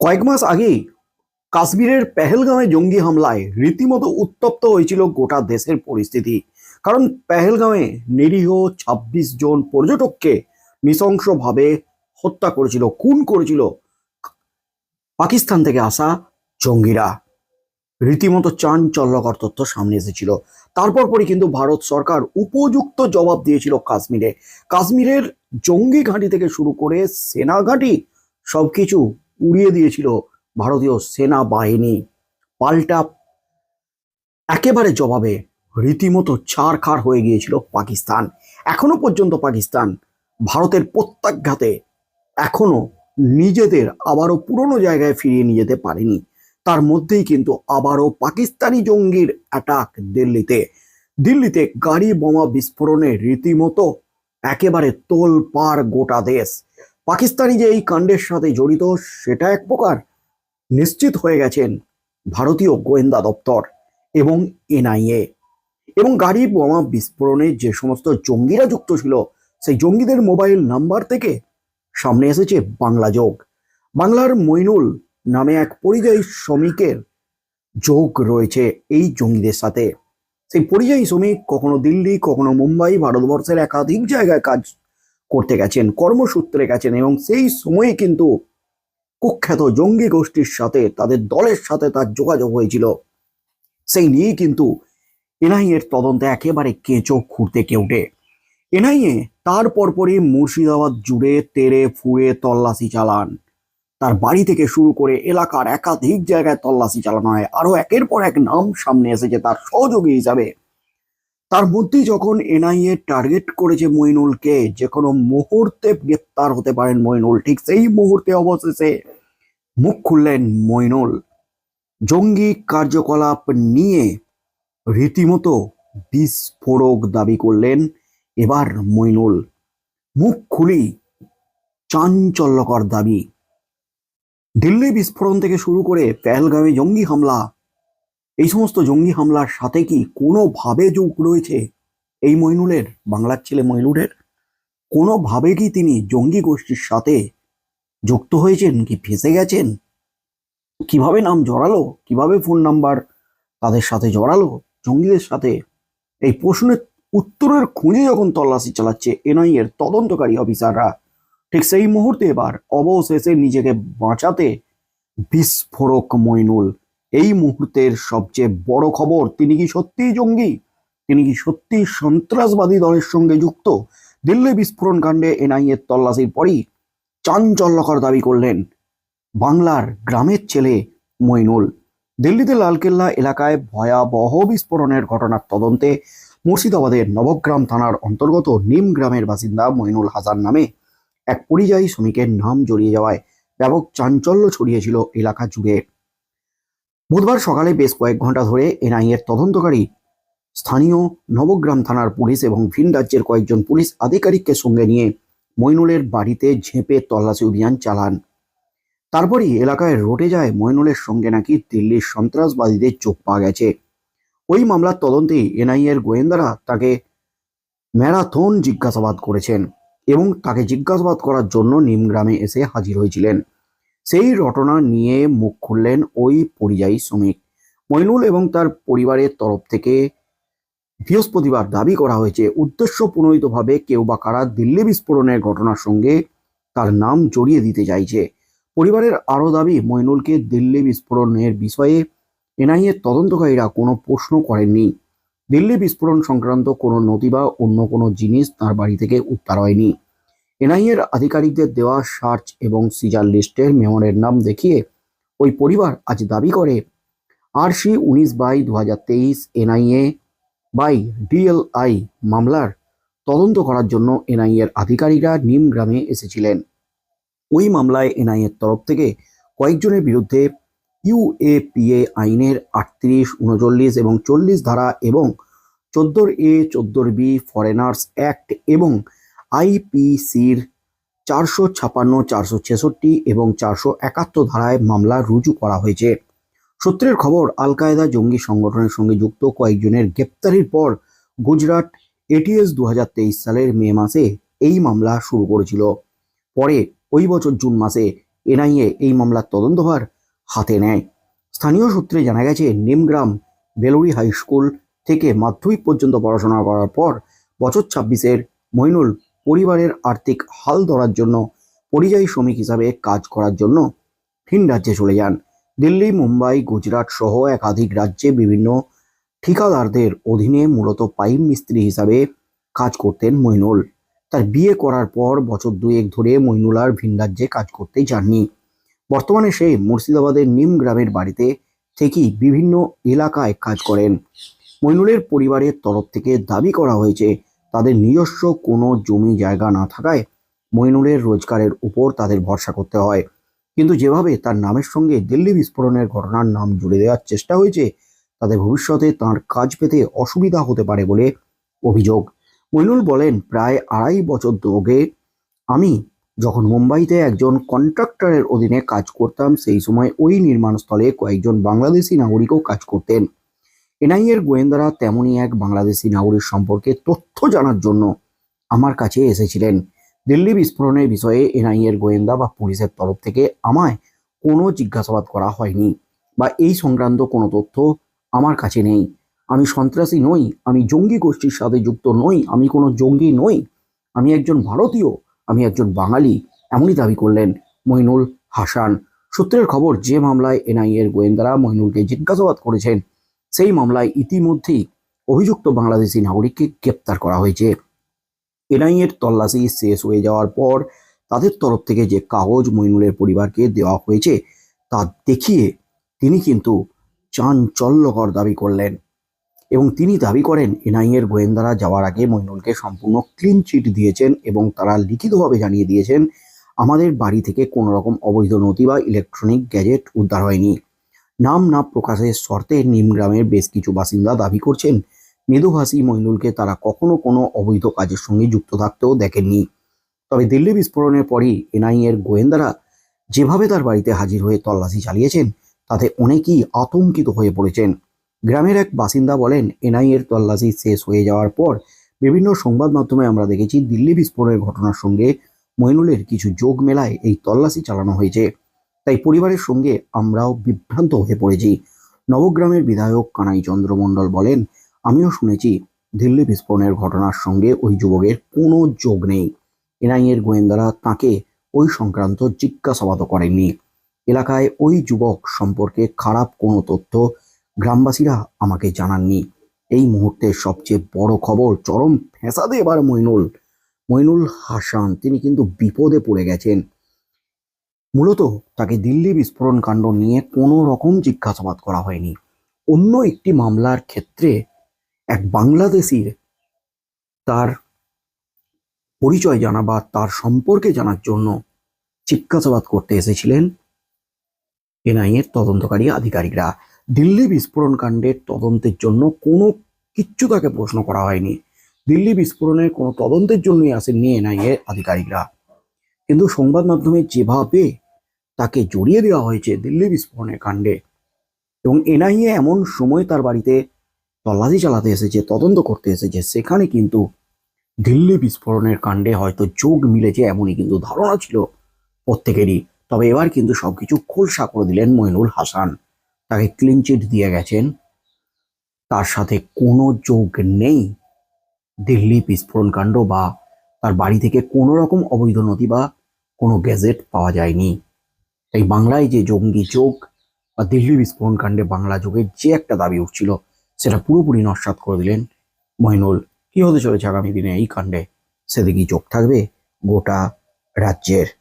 কয়েক মাস আগেই কাশ্মীরের পেহেলগাঁওয়ে জঙ্গি হামলায় রীতিমতো উত্তপ্ত হয়েছিল গোটা দেশের পরিস্থিতি। কারণ পেহেলগাঁওয়ে নিরীহ ২৬ জন পর্যটককে নৃশংসভাবে হত্যা করেছিল, খুন করেছিল পাকিস্তান থেকে আসা জঙ্গিরা। রীতিমতো চাঞ্চল্যকর তথ্য সামনে এসেছিল। তারপর পরই কিন্তু ভারত সরকার উপযুক্ত জবাব দিয়েছিল কাশ্মীরে। কাশ্মীরের জঙ্গি ঘাঁটি থেকে শুরু করে সেনা ঘাঁটি সবকিছু উড়িয়ে দিয়েছিল ভারতীয় সেনাবাহিনী। পাল্টা একেবারে জবাবে রীতিমতো ছাড়খাড় হয়ে গিয়েছিল পাকিস্তান। এখনও পর্যন্ত পাকিস্তান ভারতের প্রত্যাঘাতে এখনও নিজেদের আবারও পুরনো জায়গায় ফিরিয়ে নিয়ে যেতে পারেনি। তার মধ্যেই কিন্তু আবারও পাকিস্তানি জঙ্গির অ্যাটাক দিল্লিতে। দিল্লিতে গাড়ি বোমা বিস্ফোরণে রীতিমতো একেবারে তোল পার গোটা দেশ। পাকিস্তানি যে এই কাণ্ডের সাথে জড়িত, সেটা এক প্রকার নিশ্চিত হয়ে গেছেন ভারতীয় গোয়েন্দা দপ্তর এবং এনআইএ। এবং গাড়ি বোমা বিস্ফোরণে যে সমস্ত জঙ্গিরা যুক্ত ছিল, সেই জঙ্গিদের মোবাইল নাম্বার থেকে সামনে এসেছে বাংলা যোগ। বাংলার মইনুল নামে এক পরিযায়ী শ্রমিকের যোগ রয়েছে এই জঙ্গিদের সাথে। সেই পরিযায়ী শ্রমিক কখনো দিল্লি, কখনো মুম্বাই, ভারতবর্ষের একাধিক জায়গায় কাজ করতে গেছেন, কর্মসূত্রে গেছেন এবং সেই সময়ে কিন্তু কুখ্যাত জঙ্গি গোষ্ঠীর সাথে, তাদের দলের সাথে তার যোগাযোগ হয়েছিল। সেই নিয়েই কিন্তু এনআইএর তদন্তে একেবারে কেঁচো খুঁড়তে কেউটে এনআইএ তার পরপরই মুর্শিদাবাদ জুড়ে তেরে ফুয়ে তল্লাশি চালান। তার বাড়ি থেকে শুরু করে এলাকার একাধিক জায়গায় তল্লাশি চালানো হয়। আরও একের পর এক নাম সামনে এসেছে তার সহযোগী হিসাবে। তার মধ্যেই যখন এনআইএ টার্গেট করেছে মইনুলকে, যে কোনো মুহূর্তে গ্রেপ্তার হতে পারেন মইনুল, ঠিক সেই মুহূর্তে অবশেষে মুখ খুললেন মইনুল। জঙ্গি কার্যকলাপ নিয়ে রীতিমতো বিস্ফোরক দাবি করলেন এবার মইনুল। মুখ খুলি চাঞ্চল্যকর দাবি। দিল্লি বিস্ফোরণ থেকে শুরু করে পেহেলগামে জঙ্গি হামলা এই সমস্ত জঙ্গি হামলার সাথে কি কোনোভাবে যোগ রয়েছে? এই মইনুলের, বাংলার ছেলে মইনুলের, কোনোভাবে কি তিনি জঙ্গি গোষ্ঠীর সাথে যুক্ত হয়েছেন কি ফেঁসে গেছেন? কীভাবে নাম জড়ালো? কীভাবে ফোন নাম্বার তাদের সাথে জড়ালো? জঙ্গিদের সাথে এই প্রশ্নের উত্তরের খুঁজে যখন তল্লাশি চালাচ্ছে এনআইএর তদন্তকারী অফিসাররা, ঠিক সেই মুহূর্তে এবার অবশেষে নিজেকে বাঁচাতে বিস্ফোরক মইনুল এই মুহূর্তের সবচেয়ে বড় খবর, তিনি কি সত্যিই জঙ্গি? তিনি কি সত্যি সন্ত্রাসবাদী দলের সঙ্গে যুক্ত? দিল্লি বিস্ফোরণ কাণ্ডে এনআইএর তল্লাশির পরই চাঞ্চল্যকর দাবি করলেন বাংলার গ্রামের ছেলে মইনুল। দিল্লিতে লালকেল্লা এলাকায় ভয়াবহ বিস্ফোরণের ঘটনার তদন্তে মুর্শিদাবাদের নবগ্রাম থানার অন্তর্গত নিম গ্রামের বাসিন্দা মইনুল হাসান নামে এক পরিযায়ী শ্রমিকের নাম জড়িয়ে যাওয়ায় ব্যাপক চাঞ্চল্য ছড়িয়েছিল এলাকা জুড়ে। বুধবার সকালে বেশ কয়েক ঘণ্টা ধরে এনআইএর তদন্তকারী স্থানীয় নবগ্রাম থানার পুলিশ এবং ভিন রাজ্যের কয়েকজন পুলিশ আধিকারিককে সঙ্গে নিয়ে মইনুলের বাড়িতে ঝেঁপে তল্লাশি অভিযান চালান। তারপরই এলাকায় রটে যায় মইনুলের সঙ্গে নাকি দিল্লির সন্ত্রাসবাদীদের চোখ পাওয়া গেছে। ওই মামলার তদন্তেই এনআইএর গোয়েন্দারা তাকে ম্যারাথন জিজ্ঞাসাবাদ করেছেন এবং তাকে জিজ্ঞাসাবাদ করার জন্য নিমগ্রামে এসে হাজির হয়েছিলেন। সেই ঘটনা নিয়ে মুখ খুললেন ওই পরিযায়ী শ্রমিক। মইনুল এবং তার পরিবারের তরফ থেকে বৃহস্পতিবার দাবি করা হয়েছে, উদ্দেশ্য প্রণোদিতভাবে কেউ বা কারা দিল্লি বিস্ফোরণের ঘটনার সঙ্গে তার নাম জড়িয়ে দিতে চাইছে। পরিবারের আরও দাবি, মইনুলকে দিল্লি বিস্ফোরণের বিষয়ে এনআইএর তদন্তকারীরা কোনো প্রশ্ন করেননি। দিল্লি বিস্ফোরণ সংক্রান্ত কোনো নথি বা অন্য কোনো জিনিস তার বাড়ি থেকে উদ্ধার হয়নি। এনআইএর আধিকারিকদের দেওয়া সার্চ এবং সিজার লিস্টের মেমনের নাম দেখিয়ে ওই পরিবার আজ দাবি করে, আরসি উনিশ বাই দু হাজার তেইশ এনআইএ বাই ডিএলআই মামলার তদন্ত করার জন্য এনআইএর আধিকারিকরা নিম গ্রামে এসেছিলেন। ওই মামলায় এনআইএর তরফ থেকে কয়েকজনের বিরুদ্ধে ইউএপিএ আইনের আটত্রিশ, উনচল্লিশ এবং চল্লিশ ধারা এবং চোদ্দোর এ, চোদ্দোর বি, ফরেনার্স অ্যাক্ট এবং আইপিসির চারশো ছাপান্ন, চারশো ছেষট্টি এবং চারশো একাত্তর ধারায় মামলা রুজু করা হয়েছে। সূত্রের খবর আল কায়দা জঙ্গি সংগঠনের সঙ্গে যুক্ত কয়েকজনের গ্রেপ্তারির পর গুজরাট এটিএস দু হাজার তেইশ সালের মে মাসে এই মামলা শুরু করেছিল। পরে ওই বছর জুন মাসে এনআইএ এই মামলার তদন্তভার হাতে নেয়। স্থানীয় সূত্রে জানা গেছে, নিমগ্রাম বেলুড়ি হাই স্কুল থেকে মাধ্যমিক পর্যন্ত পড়াশোনা করার পর বছর ছাব্বিশের মইনুল পরিবারের আর্থিক হাল ধরার জন্য পরিযায়ী শ্রমিক হিসাবে কাজ করার জন্য ভিন রাজ্যে চলে যান। দিল্লি, মুম্বাই, গুজরাট সহ একাধিক রাজ্যে বিভিন্ন ঠিকাদারদের অধীনে মূলত পাইপ মিস্ত্রি হিসাবে কাজ করতেন মইনুল। তার বিয়ে করার পর বছর দুয়েক ধরে মইনুল আর ভিন রাজ্যে কাজ করতে যাননি। বর্তমানে সে মুর্শিদাবাদের নিম গ্রামের বাড়িতে থেকেই বিভিন্ন এলাকায় কাজ করেন। মইনুলের পরিবারের তরফ থেকে দাবি করা হয়েছে তাদের নিজস্ব কোনো জমি জায়গা না থাকায় মইনুলের রোজগারের উপর তাদের ভরসা করতে হয়। কিন্তু যেভাবে তার নামের সঙ্গে দিল্লি বিস্ফোরণের ঘটনার নাম জুড়ে দেওয়ার চেষ্টা হয়েছে তাদের ভবিষ্যতে তার কাজ পেতে অসুবিধা হতে পারে বলে অভিযোগ। মইনুল বলেন, প্রায় আড়াই বছর ধরে আমি যখন মুম্বাইতে একজন কন্ট্রাক্টরের অধীনে কাজ করতাম, সেই সময় ওই নির্মাণস্থলে কয়েকজন বাংলাদেশি নাগরিকও কাজ করতেন। এনআইএর গোয়েন্দারা তেমনই এক বাংলাদেশি নাগরিক সম্পর্কে তথ্য জানার জন্য আমার কাছে এসেছিলেন। দিল্লি বিস্ফোরণের বিষয়ে এনআইএর গোয়েন্দা বা পুলিশের তরফ থেকে আমায় কোনো জিজ্ঞাসাবাদ করা হয়নি বা এই সংক্রান্ত কোনো তথ্য আমার কাছে নেই। আমি সন্ত্রাসী নই, আমি জঙ্গি গোষ্ঠীর সাথে যুক্ত নই, আমি কোনো জঙ্গি নই, আমি একজন ভারতীয়, আমি একজন বাঙালি, এমনই দাবি করলেন মইনুল হাসান। সূত্রের খবর, যে মামলায় এনআইএর গোয়েন্দারা মইনুলকে জিজ্ঞাসাবাদ করেছেন সেই মামলায় ইতিমধ্যেই অভিযুক্ত বাংলাদেশি নাগরিককে গ্রেপ্তার করা হয়েছে। এনআইএর তল্লাশি শেষ হয়ে যাওয়ার পর তাদের তরফ থেকে যে কাগজ মইনুলের পরিবারকে দেওয়া হয়েছে, তা দেখিয়ে তিনি কিন্তু চাঞ্চল্যকর দাবি করলেন এবং তিনি দাবি করেন এনআইএর গোয়েন্দারা যাওয়ার আগে মইনুলকে সম্পূর্ণ ক্লিন চিট দিয়েছেন এবং তারা লিখিতভাবে জানিয়ে দিয়েছেন, আমাদের বাড়ি থেকে কোনো রকম অবৈধ নথি বা ইলেকট্রনিক গ্যাজেট উদ্ধার হয়নি। নাম না প্রকাশের শর্তে নিমগ্রামের বেশ কিছু বাসিন্দা দাবি করছেন। মৃদুভাষী মইনুলকে তারা কখনো কোনো অবৈধ কাজের সঙ্গে যুক্ত থাকতেও দেখেননি। তবে দিল্লি বিস্ফোরণের পরই এনআইএর গোয়েন্দারা যেভাবে তার বাড়িতে হাজির হয়ে তল্লাশি চালিয়েছেন, তাতে অনেকেই আতঙ্কিত হয়ে পড়েছেন। গ্রামের এক বাসিন্দা বলেন, এনআইএর তল্লাশি শেষ হয়ে যাওয়ার পর বিভিন্ন সংবাদ মাধ্যমে আমরা দেখেছি দিল্লি বিস্ফোরণের ঘটনার সঙ্গে মইনুলের কিছু যোগ মেলায় এই তল্লাশি চালানো হয়েছে। তাই পরিবারের সঙ্গে আমরাও বিভ্রান্ত হয়ে পড়েছি। নবগ্রামের বিধায়ক কানাই চন্দ্র মণ্ডল বলেন, আমিও শুনেছি দিল্লি বিস্ফোরণের ঘটনার সঙ্গে ওই যুবকের কোনো যোগ নেই। এনআইএর গোয়েন্দারা তাকে ওই সংক্রান্ত জিজ্ঞাসাবাদও করেননি। এলাকায় ওই যুবক সম্পর্কে খারাপ কোনো তথ্য গ্রামবাসীরা আমাকে জানাননি। এই মুহূর্তের সবচেয়ে বড় খবর চরম ফেঁসাদে এবার মইনুল। মইনুল হাসান, তিনি কিন্তু বিপদে পড়ে গেছেন। মূলত তাকে দিল্লি বিস্ফোরণ কাণ্ড নিয়ে কোনো রকম জিজ্ঞাসাবাদ করা হয়নি। অন্য একটি মামলার ক্ষেত্রে এক বাংলাদেশির তার পরিচয় জানা বা তার সম্পর্কে জানার জন্য জিজ্ঞাসাবাদ করতে এসেছিলেন এনআইএর তদন্তকারী আধিকারিকরা। দিল্লি বিস্ফোরণ কাণ্ডের তদন্তের জন্য কোনো কিচ্ছু তাকে প্রশ্ন করা হয়নি। দিল্লি বিস্ফোরণের কোনো তদন্তের জন্যই আসেননি এনআইএ আধিকারিকরা। কিন্তু সংবাদ মাধ্যমে যেভাবে তাকে জড়িয়ে দেওয়া হয়েছে দিল্লি বিস্ফোরণের কাণ্ডে। এবং এনআইএ এমন সময় তার বাড়িতে তল্লাশি চালাতে এসেছে, তদন্ত করতে এসেছে। সেখানে কিন্তু দিল্লি বিস্ফোরণের কাণ্ডে হয়তো যোগ মিলেছে এমনই কিন্তু ধারণা ছিল প্রত্যেকেরই। তবে এবার কিন্তু সবকিছু খোলসা করে দিলেন মইনুল হাসান। তাকে ক্লিন চিট দিয়ে গেছেন। তার সাথে কোনো যোগ নেই দিল্লি বিস্ফোরণ কাণ্ড বা তার বাড়ি থেকে কোনো রকম অবৈধ নথি বা কোনো গ্যাজেট পাওয়া যায়নি। তাই বাংলায় যে জঙ্গি যোগ বা দিল্লি বিস্ফোরণ কাণ্ডে বাংলা যোগের যে একটা দাবি উঠছিল, সেটা পুরোপুরি নস্বাত করে দিলেন মইনুল কি হতে চলেছে আগামী দিনে এই কাণ্ডে? সেদিকেই চোখ থাকবে গোটা রাজ্যের।